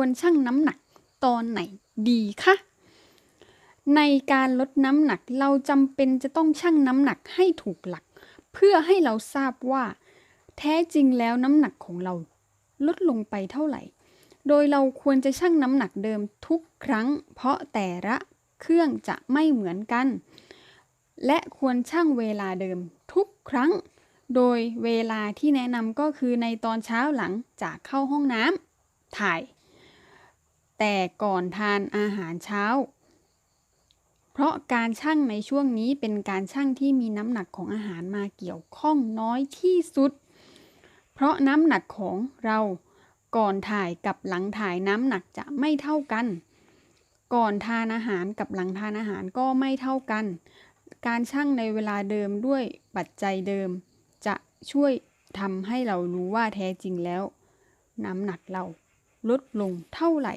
ควรชั่งน้ำหนักตอนไหนดีคะในการลดน้ำหนักเราจำเป็นจะต้องชั่งน้ำหนักให้ถูกหลัก เพื่อให้เราทราบว่า แท้จริงแล้วน้ำหนักของเราลดลงไปเท่าไหร่ โดยเราควรจะชั่งน้ำหนักเดิมทุกครั้ง เพราะแต่ละเครื่องจะไม่เหมือนกัน และควรชั่งเวลาเดิมทุกครั้ง โดยเวลาที่แนะนำก็คือในตอนเช้าหลังจากเข้าห้องน้ำถ่าย แต่ก่อนทานอาหารเช้า เพราะการชั่งในช่วงนี้เป็นการชั่งที่มีน้ำหนักของอาหารมาเกี่ยวข้องน้อยที่สุด เพราะน้ำหนักของเราก่อนถ่ายกับหลังถ่ายน้ำหนักจะไม่เท่ากัน ก่อนทานอาหารกับหลังทานอาหารก็ไม่เท่ากัน การชั่งในเวลาเดิมด้วยปัจจัยเดิม จะช่วยทำให้เรารู้ว่าแท้จริงแล้ว น้ำหนักเราลดลงเท่าไหร่